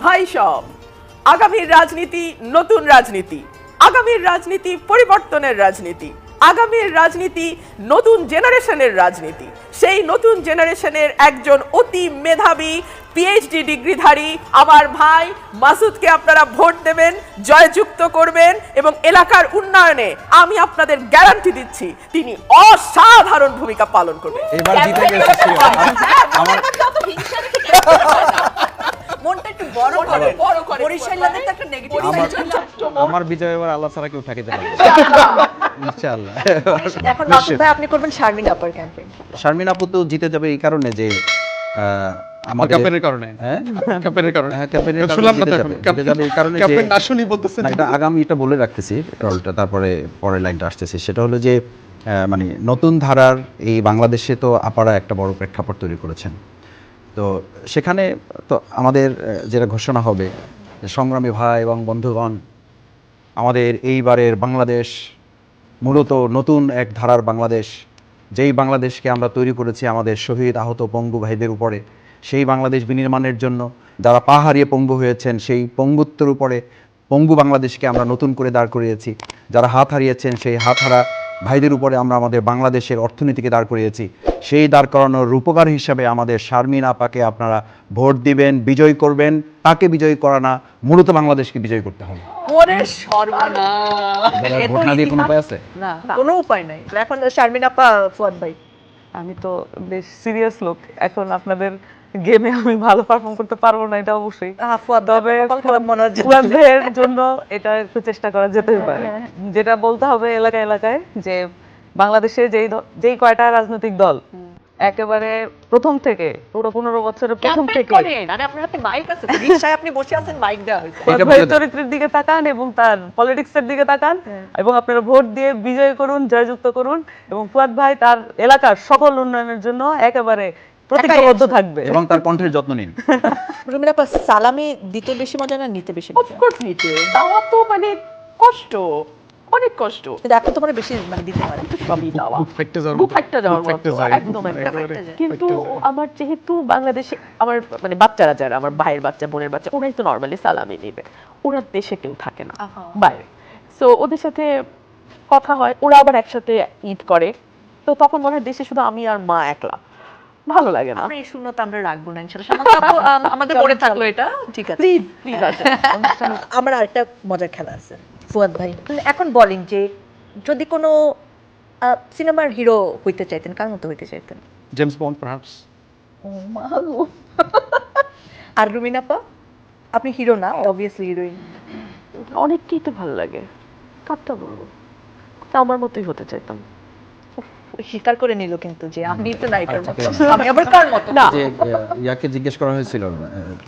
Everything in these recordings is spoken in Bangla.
ভাই সব আগামীর রাজনীতি নতুন রাজনীতি আগামীর রাজনীতি পরিবর্তনের রাজনীতি আগামীর রাজনীতি নতুন জেনারেশনের রাজনীতি সেই নতুন জেনারেশনের একজন অতি মেধাবী পিএইচডি ডিগ্রিধারী আমার ভাই মাসুদকে আপনারা ভোট দেবেন জয়যুক্ত করবেন এবং এলাকার উন্নয়নে আমি আপনাদের গ্যারান্টি দিচ্ছি তিনি অসাধারণ ভূমিকা পালন করবেন এবার জিতে গেছে sure। আমার মনটা একটু বড় করে। বড় করে। বরিশালের তো একটা নেগেটিভ আমার বিজয় এবার আল্লাহ ছাড়া কেউ ঠেকাতে পারবে ইনশাআল্লাহ। এখন ভাই আপনি করবেন শারমিন আপার ক্যাম্পেইন শারমিন আপু তো জিতে যাবে এই কারণে যে আহ, ক্যাম্পেনের কারণে। হ্যাঁ? ক্যাম্পেনের কারণে। হ্যাঁ, campaign কারণে শুনলাম না জিতে তো যাবে। এখন। জিতে কারণে ক্যাম্পেন না শুনি বলতেছেন এটা আগামী এটা বলে রাখতেছি রলটা। তারপরে পরের লাইনটা আসতেছে। সেটা হলো যে আহ, মানে নতুন ধারার এই বাংলাদেশে তো আপারা একটা বড় প্রেক্ষাপট তৈরি করেছেন। তো সেখানে তো আমাদের যেটা ঘোষণা হবে সংগ্রামী ভাই এবং বন্ধুগণ, আমাদের এইবারের বাংলাদেশ মূলত নতুন এক ধারার বাংলাদেশ। যেই বাংলাদেশকে আমরা তৈরি করেছি আমাদের শহীদ আহত পঙ্গু ভাইদের উপরে, সেই বাংলাদেশ বিনির্মাণের জন্য যারা পা হারিয়ে পঙ্গু হয়েছেন, সেই পঙ্গুত্বের উপরে পঙ্গু বাংলাদেশকে আমরা নতুন করে দাঁড় করিয়েছি। যারা হাত হারিয়েছেন, সেই হাত হারা ভাইদের উপরে আমরা আমাদের বাংলাদেশের অর্থনীতিকে দাঁড় করিয়েছি। সেই দাঁড় করানোর রূপকার হিসাবে আমাদের শারমিন আপাকে আপনারা ভোট দিবেন বিজয় করবেন। তাকে বিজয় করা না মূলত বাংলাদেশকে বিজয় করতে হবে। ভোট না দিয়ে কোনো উপায় আছে? না। কোনো উপায় নাই। এখন শারমিন আপা ফুয়াদ ভাই। আমি তো বেশ সিরিয়াস লোক। এখন আপনাদের গেমে আমি ভালো পারফর্ম করতে পারব না এটা অবশ্যই। তবে কপাল খারাপ হচ্ছে। ফুয়াদ ভাইয়ের জন্য এটা একটু চেষ্টা করা যেতেই পারে। যেটা বলতে হবে এলাকায় এলাকায় যে বাংলাদেশে যেই যেই কয়টা রাজনৈতিক দল একেবারে প্রথম থেকে পুরো পনেরো বছরের প্রথম থেকে আরে আপনার হাতে মাইক আছে তো, রিকশায় আপনি বসে আছেন মাইক দেওয়া। চরিত্রের দিকে তাকান এবং তার পলিটিক্সের দিকে তাকান এবং আপনারা ভোট দিয়ে বিজয় করুন জয়যুক্ত করুন এবং ফুয়াদ ভাই তার এলাকার সকল উন্নয়নের জন্য একেবারে প্রতিজ্ঞাবদ্ধ থাকবে। এবং তার কণ্ঠের যত্ন নিন। আপা সালামি দিতে বেশি মজা না নিতে বেশি মজা? অফকোর্স নিচে দাওয়া তো মানে কষ্ট অনেক কষ্ট। কিন্তু এখন তো মানে বেশি মানে দিতে পারে। দাওয়া। যাওয়ার মতো। যাওয়ার মতো, একদম। কিন্তু আমার যেহেতু বাংলাদেশে আমার মানে বাচ্চারা যারা আমার ভাইয়ের বাচ্চা বোনের বাচ্চা ওরাই তো নর্মালি সালামি নেবে। ওরা দেশে কেউ থাকে না। বাইরে। সো ওদের সাথে কথা হয় ওরা আবার একসাথে ঈদ করে। তো তখন মনে হয় দেশে শুধু আমি আর মা একলা। ভালো লাগে না। আমরা এই শূন্যতা আমরা রাখব না ইনশাআল্লাহ। আমাদের মনে থাকল এটা। ঠিক আছে। প্লিজ প্লিজ আছে আমার আরেকটা মজার খেলা আছে। ফুয়াদ ভাই। এখন বলেন যে যদি কোনো সিনেমার হিরো হইতে চাইতেন কার মতো হইতে চাইতেন? জেমস বন্ড পারহাপস আর রুমিনাপা আপনি হিরো না অবভিয়াসলি হিরোইন। অনেককেই তো ভালো লাগে। কারটা বলব তা আমার মতোই হতে চাইতাম। স্বীকার করে নিল কিন্তু যে আমি তো নায়িকার মতো। আমি আবার কার মতো। না। যে ইয়াকে জিজ্ঞেস করা হয়েছিল আহ,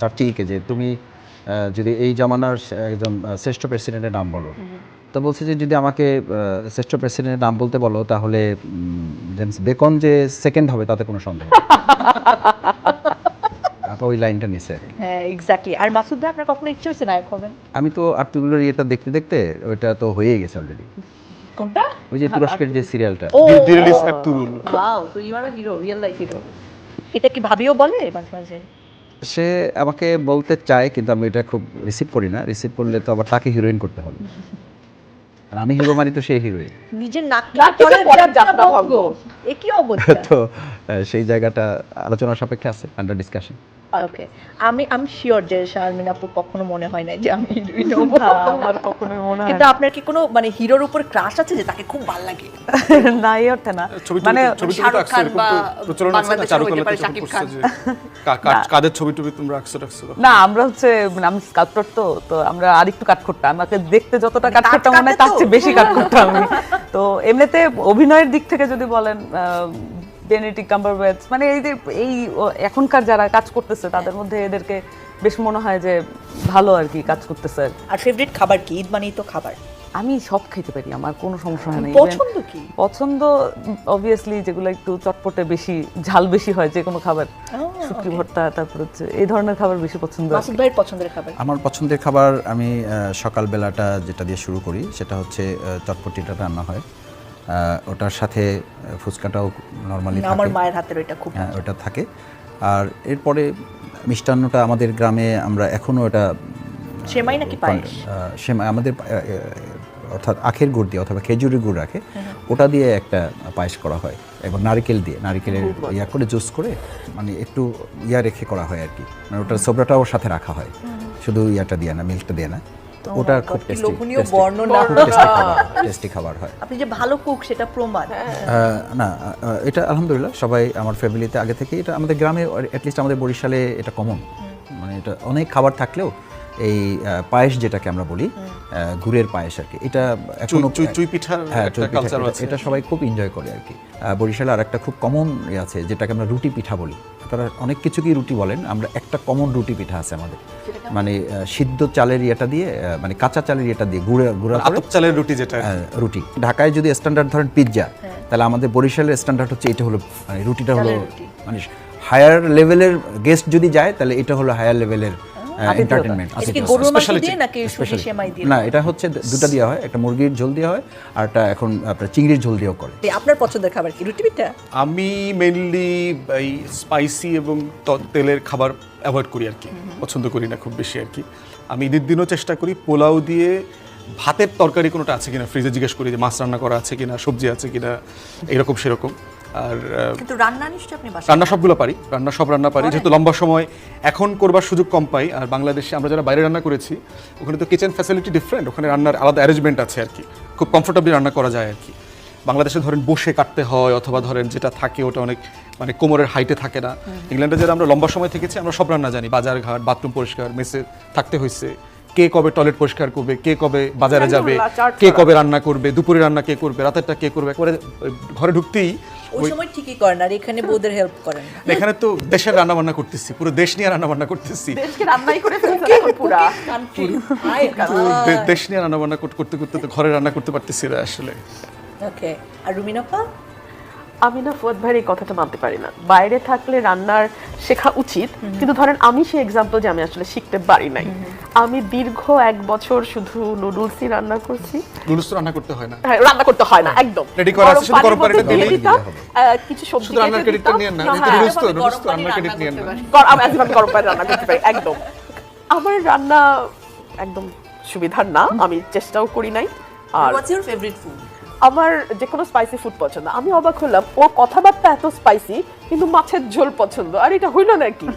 চার্চিকে যে তুমি যদি এই জামানার একজন শ্রেষ্ঠ প্রেসিডেন্টের নাম বলো। তো বলছে যে যদি আমাকে শ্রেষ্ঠ প্রেসিডেন্টের নাম বলতে বলো তাহলে জেমস বেকন যে সেকেন্ড হবে তাতে কোনো সন্দেহ ওই লাইনটা নিছে। হ্যাঁ এক্স্যাক্টলি আর মাসুদ ভাই আপনার কখনো ইচ্ছে হয়েছে নায়ক হবেন? আমি তো আর্টিকুলার ইয়েটা দেখতে দেখতে ওইটা তো হয়েই গেছে অলরেডি কোনটা? ওই যে তুরস্কের যে সিরিয়ালটা। ওয়াও তো you are a hero real life hero এটা কি ভাবিও বলে মাঝে মাঝে? সে আমাকে বলতে চায় কিন্তু আমি এটা খুব রিসিভ করি না। রিসিভ করলে তো আবার তাকে হিরোইন করতে হবে। আর আমি হিরো মানি তো সেই হিরোইন নিজের নাক পরে যাত্রা ভঙ্গ। এ কি অবস্থা তো সেই জায়গাটা আলোচনা সাপেক্ষে আছে আন্ডার ডিসকাশন ওকে আমি আমি শিওর যে শারমিন আপু কখনো মনে হয় না যে আমি হিরোইন হব আমার কখনোই মনে হয় কিন্তু আপনার কি কোনো মানে হিরোর উপর ক্রাশ আছে যে তাকে খুব ভালো লাগে? না এই অর্থে না। মানে শাহরুখ খান এরকম বা শাকিব খান। কা- কা- কাদের ছবি টবি তোমরা আঁকছো রাখছো? না আমরা হচ্ছে মানে আমি স্কাল্পটর তো তো আমরা আরেকটু কাট করতাম। আমাকে দেখতে যতটা কাট কাট করতাম মনে হয় তার চেয়ে বেশি কাট করতাম আমি। তো এমনিতে অভিনয়ের দিক থেকে যদি বলেন বেনেটিক কাম্বারব্যাচ মানে এই যে এই এখনকার যারা কাজ করতেছে তাদের মধ্যে এদেরকে বেশ মনে হয় যে ভালো আর কি কাজ করতেছে। আর ফেভারিট খাবার কি? ঈদ মানেই তো খাবার। আমি সব খেতে পারি আমার কোনো সমস্যা হয় না। পছন্দ কি? পছন্দ অবভিয়াসলি যেগুলো একটু চটপটে বেশি ঝাল বেশি হয় যে কোনো খাবার শুটকি ভর্তা তারপর হচ্ছে এই ধরনের খাবার বেশি পছন্দ। মাসুদ ভাইয়ের পছন্দের খাবার? আমার পছন্দের খাবার আমি আহ, সকালবেলাটা যেটা দিয়ে শুরু করি সেটা হচ্ছে চটপটিটা রান্না হয়। ওটার সাথে ফুচকাটাও নর্মালি আমার মায়ের হাতের ওইটা খুব হ্যাঁ ওটা থাকে। আর এরপরে মিষ্টান্নটা আমাদের গ্রামে আমরা এখনও এটা সেমাই নাকি পায়েস? সেমাই আমাদের অর্থাৎ আখের গুড় দিয়ে অথবা খেজুরের গুড় রাখে ওটা দিয়ে একটা পায়েস করা হয়। এবং নারকেল দিয়ে নারকেলের ইয়া করে জুস করে মানে একটু ইয়া রেখে করা হয় আর কি। মানে ওটার সোবরাটাও সাথে রাখা হয়। শুধু ইয়াটা দিয়ে না মিল্কটা দিয়ে না। ওটা খুব টেস্টি লোভনীয় বর্ণনা। টেস্টি খাবার টেস্টি খাবার হয়। আপনি যে ভালো কুক সেটা প্রমাণ। না এটা আলহামদুলিল্লাহ সবাই আমার ফ্যামিলিতে আগে থেকে এটা আমাদের গ্রামে অ্যাটলিস্ট আমাদের বরিশালে এটা কমন মানে এটা অনেক খাবার থাকলেও এই আহ, পায়েস যেটাকে আমরা বলি আহ, গুড়ের পায়েস আর কি। এটা এখনও চুই- পিঠার হ্যাঁ চুই পিঠা, এটা- সবাই খুব এনজয় করে আর কি। আহ, বরিশালে আর একটা খুব কমন ইয়ে আছে যেটাকে আমরা রুটি পিঠা বলি। আপনারা অনেক কিছুকেই রুটি বলেন আমরা একটা কমন রুটি পিঠা আছে আমাদের। মানে সিদ্ধ চালের ইয়েটা দিয়ে মানে কাঁচা চালের ইয়েটা দিয়ে গুঁড়া গুঁড়া করে আতপ চালের রুটি যেটা। হ্যাঁ, রুটি। ঢাকায় যদি স্ট্যান্ডার্ড ধরেন পিৎজা তাহলে আমাদের বরিশালের স্ট্যান্ডার্ড হচ্ছে এটা হলো মানে রুটিটা হলো মানে হায়ার লেভেলের গেস্ট যদি যায় তাহলে এটা হলো হায়ার লেভেলের এন্টারটেনমেন্ট এটা গরুর মাংস দিয়ে নাকি সুজি সেমাই দিয়ে? না এটা হচ্ছে দুটা দেওয়া হয় একটা মুরগির ঝোল দেওয়া হয় আর একটা এখন আপনার চিংড়ির ঝোল দিয়েও করে। আপনার পছন্দের খাবার কি রুটি পিঠা? আমি মেনলি এই স্পাইসি এবং তেলের খাবার অ্যাভয়েড করি আর কি পছন্দ করি না খুব বেশি আর কি। আমি ঈদের দিনও চেষ্টা করি পোলাও দিয়ে ভাতের তরকারি কোনোটা আছে কিনা ফ্রিজে জিজ্ঞেস করি যে মাছ রান্না করা আছে কিনা সবজি আছে কিনা এরকম সেরকম। আর কিন্তু রান্না নিশ্চয়ই আপনি রান্না সবগুলো পারি রান্না সব রান্না পারি। যেহেতু লম্বা সময় এখন করবার সুযোগ কম পাই আর বাংলাদেশে আমরা যারা বাইরে রান্না করেছি ওখানে তো কিচেন ফ্যাসিলিটি ডিফারেন্ট ওখানে রান্নার আলাদা অ্যারেঞ্জমেন্ট আছে আর কি। খুব কমফোর্টেবলি রান্না করা যায় আর কি। বাংলাদেশে ধরেন বসে কাটতে হয় অথবা ধরেন যেটা থাকে ওটা অনেক মানে কোমরের হাইটে থাকে না। ইংল্যান্ডে যারা আমরা লম্বা সময় থেকেছি আমরা সব রান্না জানি। বাজার ঘাট বাথরুম পরিষ্কার মেসে থাকতে হয়েছে কে কবে টয়লেট পরিষ্কার করবে কে কবে বাজারে যাবে কে কবে রান্না করবে দুপুরে রান্না কে করবে রাতেরটা কে করবে একবারে ঘরে ঢুকতেই ওই সময় ঠিকই করেন আর এখানে বউদের হেল্প করেন। এখানে তো দেশের রান্না বান্না করতেছি পুরো দেশ নিয়ে রান্না বান্না করতেছি। দেশকে রান্নাই করে এখন পুরা। তো দেশ নিয়ে রান্না বান্না করতে করতে করতে তো ঘরে রান্না করতে পারতেছি না আসলে। ওকে আর রুমিনাপা? আমি না ফুয়াদ ভাইয়ের এই কথাটা মানতে পারি না। বাইরে থাকলে রান্নার শেখা উচিত কিন্তু ধরেন আমি সেই এক্সাম্পল যে আমি আসলে শিখতে পারি নাই। আমি দীর্ঘ এক বছর শুধু নুডলসই রান্না করছি। নুডলস রান্না করতে হয় না। হ্যাঁ, রান্না করতে হয় না একদম। Ready করা আছে, শুধু গরম পানিটা দিয়ে দিলেই কিছু সবজি শুধু রান্নার কেটে ক্রেডিটটা নিয়ে না হ্যাঁ, নুডলস তো নুডলস তো রান্নার ক্রেডিট নিয়ে না। আমি আজীবন গরম পানি রান্না করতে পারি একদম। আমার রান্না একদম সুবিধার না আমি চেষ্টাও করি নাই আর হোয়াটস ইউর ফেভারিট ফুড আমার যে কোনো স্পাইসি ফুড পছন্দ। আমি অবাক হলাম ও কথাবার্তা এত স্পাইসি কিন্তু মাছের ঝোল পছন্দ। আর এটা হইল নাকি?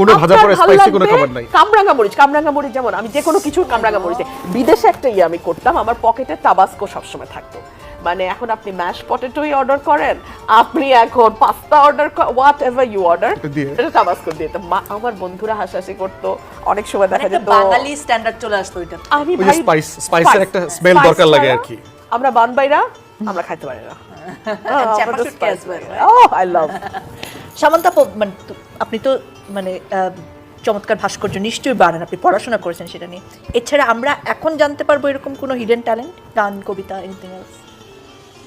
কোনো ভাজা আপনার পড়া কোনো খাবার নাই। কামরাঙা মরিচ। কামরাঙা মরিচ যেমন আমি যে কোনো কিছু কামরাঙা মরিচে। বিদেশে একটা ইয়ে আমি করতাম আমার পকেটে তাবাস্কো সবসময় থাকতো। মানে এখন আপনি ম্যাশ পটেটোই অর্ডার করেন আপনি এখন pasta order whatever you order এটা দিয়ে? তাবাস্কো দিয়ে তো আমার বন্ধুরা হাসাহাসি করতো অনেক সময় দেখা একটা যেত। বাঙালি স্ট্যান্ডার্ড চলে আসতো ওইটা আমি ভাই একটা smell দরকার লাগে আর কি। আমরা বানবাইরা আমরা খাইতে পারি না। right? Oh, I love. Samanta মানে আপনি তো মানে আহ, চমৎকার ভাস্কর্য নিশ্চয়ই বানান আপনি পড়াশোনা করেছেন সেটা নিয়ে। এছাড়া আমরা এখন জানতে পারব এরকম কোনো হিডেন ট্যালেন্ট গান কবিতা এনিথিং এলস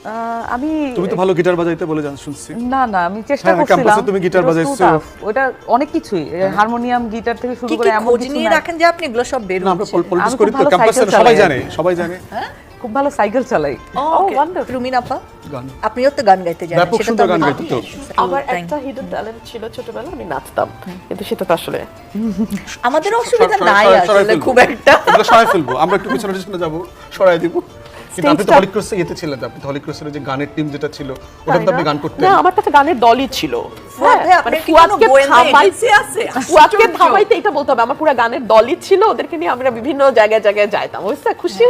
আহ, আমি তুমি তো ভালো গিটার বাজাইতে বলে জান শুনছি। না না আমি চেষ্টা হ্যাঁ, করছিলাম। ক্যাম্পাসে তুমি It বাজাইছো। ওটা অনেক কিছুই। হারমোনিয়াম গিটার থেকে শুরু করে এমন কিছু নিয়ে রাখেন যে আপনি এগুলো সব বের না আমরা পলিটিক্স করি তো ক্যাম্পাসে সবাই জানে সবাই জানে। খুব ভালো সাইকেল চালাই। Wonderful. রুমিন আপা? গান। আপনিও তো গান গাইতে জানেন ব্যাপক সেটা সুন্দর তো গান আমি- গাইতে তো। আমার একটা হিডেন ট্যালেন্ট ছিল ছোটবেলায় আমি নাচতাম। কিন্তু সেটা তো আসলে আমাদের অসুবিধা নাই আসলে খুব একটা। এগুলো সরাই ফেলব। আমরা একটু পিছনে পিছনে যাব সরাই দিব। কিন্তু আপনি তো Stage-টা- ইয়েতে ছিলেন আপনি তো হলিক্রসের যে গানের টিম যেটা ছিল ওখানে তো আপনি গান করতেন। না আমার কাছে গানের দলই ছিল। হ্যাঁ, মানে। থামাইতে এটা বলতে হবে আমার পুরো গানের দলই ছিল ওদেরকে নিয়ে আমরা বিভিন্ন জায়গায় জায়গায় যাইতাম বুঝতে খুশি